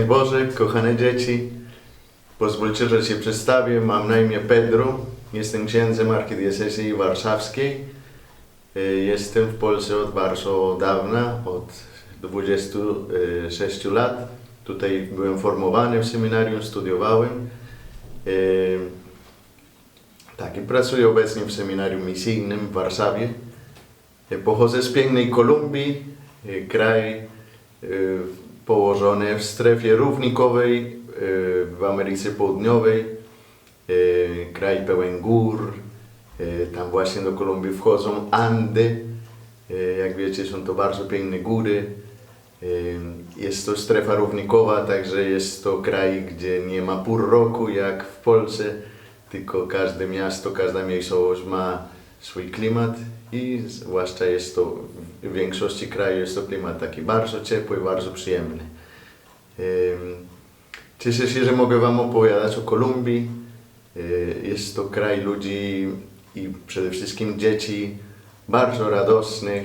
Szczęść Boże, kochane dzieci. Pozwólcie, że się przedstawię. Mam na imię Pedro. Jestem księdzem archidiecezji warszawskiej. Y, Jestem w Polsce od bardzo dawna, od 26 lat. Tutaj byłem formowany w seminarium, studiowałem. Y, Tak, i pracuję obecnie w seminarium misyjnym w Warszawie. Y, Pochodzę z pięknej Kolumbii, kraj położony w strefie równikowej y, w Ameryce Południowej, y, kraj pełen gór, y, tam właśnie do Kolumbii wchodzą Andy, jak wiecie są to bardzo piękne góry, jest to strefa równikowa, także jest to kraj, gdzie nie ma pór roku jak w Polsce, tylko każde miasto, każda miejscowość ma swój klimat i zwłaszcza jest to w większości kraju jest to klimat taki bardzo ciepły, bardzo przyjemny. Cieszę się, że mogę Wam opowiadać o Kolumbii. Y, Jest to kraj ludzi i przede wszystkim dzieci bardzo radosnych,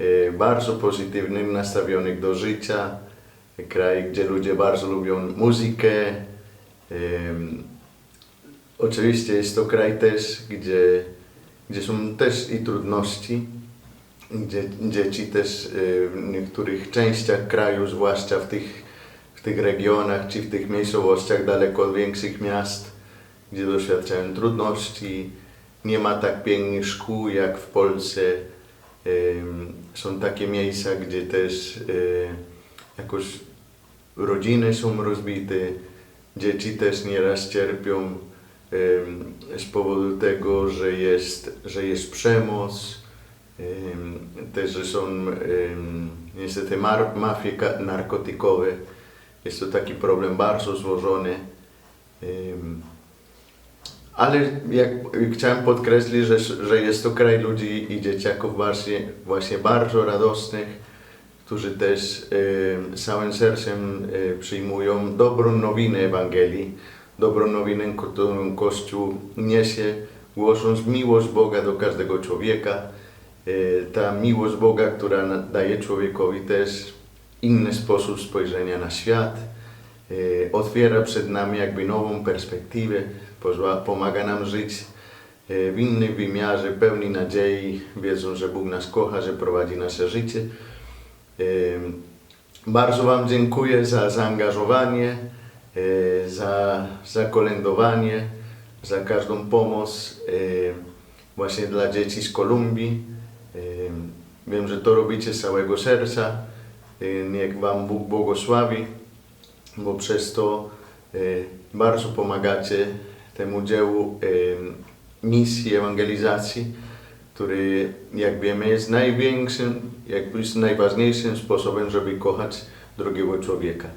y, bardzo pozytywnych, nastawionych do życia. Kraj, gdzie ludzie bardzo lubią muzykę. Oczywiście jest to kraj też, gdzie, gdzie są też i trudności, gdzie dzieci też y, w niektórych częściach kraju, zwłaszcza w tych, w tych regionach czy w tych miejscowościach daleko od większych miast, gdzie doświadczają trudności, nie ma tak pięknych szkół jak w Polsce. Są takie miejsca, gdzie też y, jakoś rodziny są rozbite, dzieci też nieraz cierpią z powodu tego, że jest, że jest przemoc, też, że są niestety mafie narkotykowe. Jest to taki problem bardzo złożony. Ale jak chciałem podkreślić, że, że jest to kraj ludzi i dzieciaków właśnie, właśnie bardzo radosnych, którzy też całym sercem y, przyjmują dobrą nowinę Ewangelii, dobrą nowinę, którą Kościół niesie, głosząc miłość Boga do każdego człowieka. Y, ta miłość Boga, która daje człowiekowi też inny sposób spojrzenia na świat, y, otwiera przed nami jakby nową perspektywę, pomaga nam żyć y, w innym wymiarze, pełni nadziei, wiedząc, że Bóg nas kocha, że prowadzi nasze życie. Bardzo Wam dziękuję za zaangażowanie, za, za kolędowanie, za każdą pomoc y, właśnie dla dzieci z Kolumbii. Ym, Wiem, że to robicie z całego serca. Y, Niech Wam Bóg błogosławi, bo przez to bardzo pomagacie temu dziełu misji ewangelizacji który, jak wiemy, jest największym, jakby najważniejszym sposobem, żeby kochać drugiego człowieka.